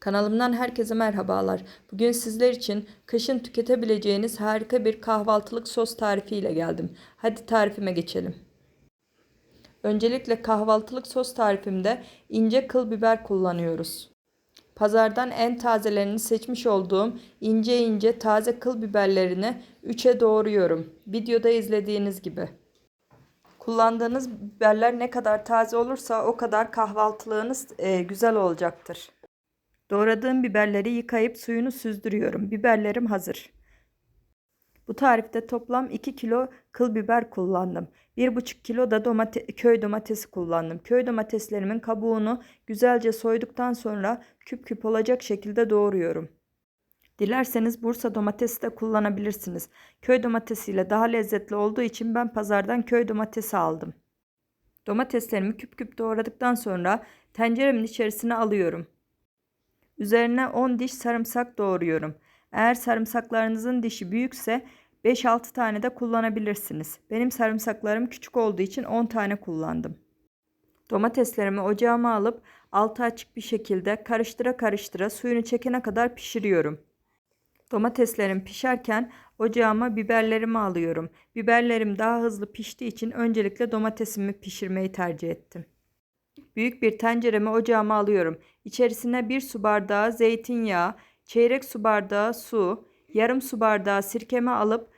Kanalımdan herkese merhabalar. Bugün sizler için kışın tüketebileceğiniz harika bir kahvaltılık sos tarifi ile geldim. Hadi tarifime geçelim. Öncelikle kahvaltılık sos tarifimde ince kıl biber kullanıyoruz. Pazardan en tazelerini seçmiş olduğum ince ince taze kıl biberlerini 3'e doğruyorum. Videoda izlediğiniz gibi. Kullandığınız biberler ne kadar taze olursa o kadar kahvaltılığınız e, güzel olacaktır. Doğradığım biberleri yıkayıp suyunu süzdürüyorum. Biberlerim hazır. Bu tarifte toplam 2 kilo kıl biber kullandım. 1,5 kilo da domate köy domatesi kullandım. Köy domateslerimin kabuğunu güzelce soyduktan sonra küp küp olacak şekilde doğruyorum. Dilerseniz Bursa domatesi de kullanabilirsiniz. Köy domatesiyle daha lezzetli olduğu için ben pazardan köy domatesi aldım. Domateslerimi küp küp doğradıktan sonra tenceremin içerisine alıyorum. Üzerine 10 diş sarımsak doğruyorum. Eğer sarımsaklarınızın dişi büyükse 5-6 tane de kullanabilirsiniz. Benim sarımsaklarım küçük olduğu için 10 tane kullandım. Domateslerimi ocağıma alıp altı açık bir şekilde karıştıra karıştıra suyunu çekene kadar pişiriyorum. Domateslerim pişerken ocağıma biberlerimi alıyorum. Biberlerim daha hızlı piştiği için öncelikle domatesimi pişirmeyi tercih ettim. Büyük bir tenceremi ocağıma alıyorum. İçerisine bir su bardağı zeytinyağı, çeyrek su bardağı su, yarım su bardağı sirkemi alıp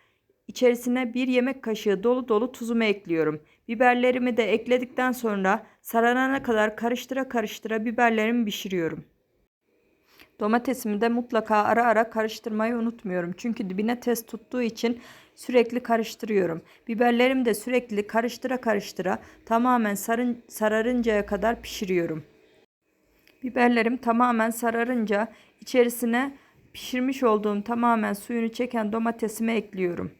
içerisine bir yemek kaşığı dolu dolu tuzumu ekliyorum. Biberlerimi de ekledikten sonra sararana kadar karıştıra karıştıra biberlerimi pişiriyorum. Domatesimi de mutlaka ara ara karıştırmayı unutmuyorum. Çünkü dibine test tuttuğu için sürekli karıştırıyorum. Biberlerimi de sürekli karıştıra karıştıra tamamen sarın, sararıncaya kadar pişiriyorum. Biberlerim tamamen sararınca içerisine pişirmiş olduğum tamamen suyunu çeken domatesimi ekliyorum.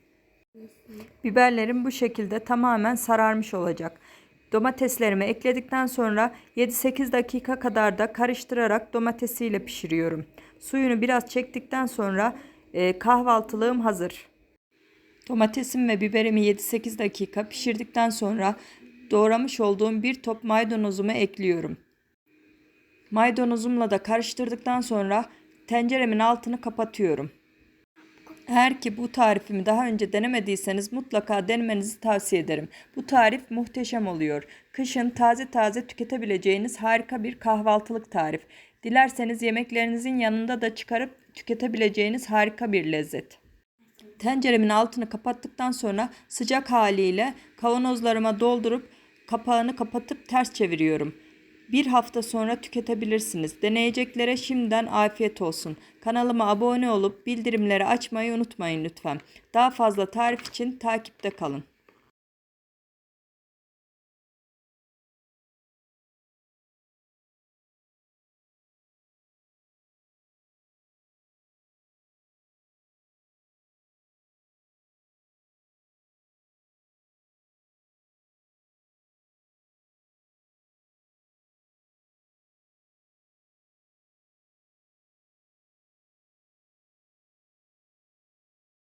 Biberlerim bu şekilde tamamen sararmış olacak. Domateslerimi ekledikten sonra 7-8 dakika kadar da karıştırarak domatesiyle pişiriyorum. Suyunu biraz çektikten sonra e, kahvaltılığım hazır. Domatesim ve biberimi 7-8 dakika pişirdikten sonra doğramış olduğum bir top maydanozumu ekliyorum. Maydanozumla da karıştırdıktan sonra tenceremin altını kapatıyorum. Eğer ki bu tarifimi daha önce denemediyseniz mutlaka denemenizi tavsiye ederim. Bu tarif muhteşem oluyor. Kışın taze taze tüketebileceğiniz harika bir kahvaltılık tarif. Dilerseniz yemeklerinizin yanında da çıkarıp tüketebileceğiniz harika bir lezzet. Tenceremin altını kapattıktan sonra sıcak haliyle kavanozlarıma doldurup kapağını kapatıp ters çeviriyorum. Bir hafta sonra tüketebilirsiniz. Deneyeceklere şimdiden afiyet olsun. Kanalıma abone olup bildirimleri açmayı unutmayın lütfen. Daha fazla tarif için takipte kalın.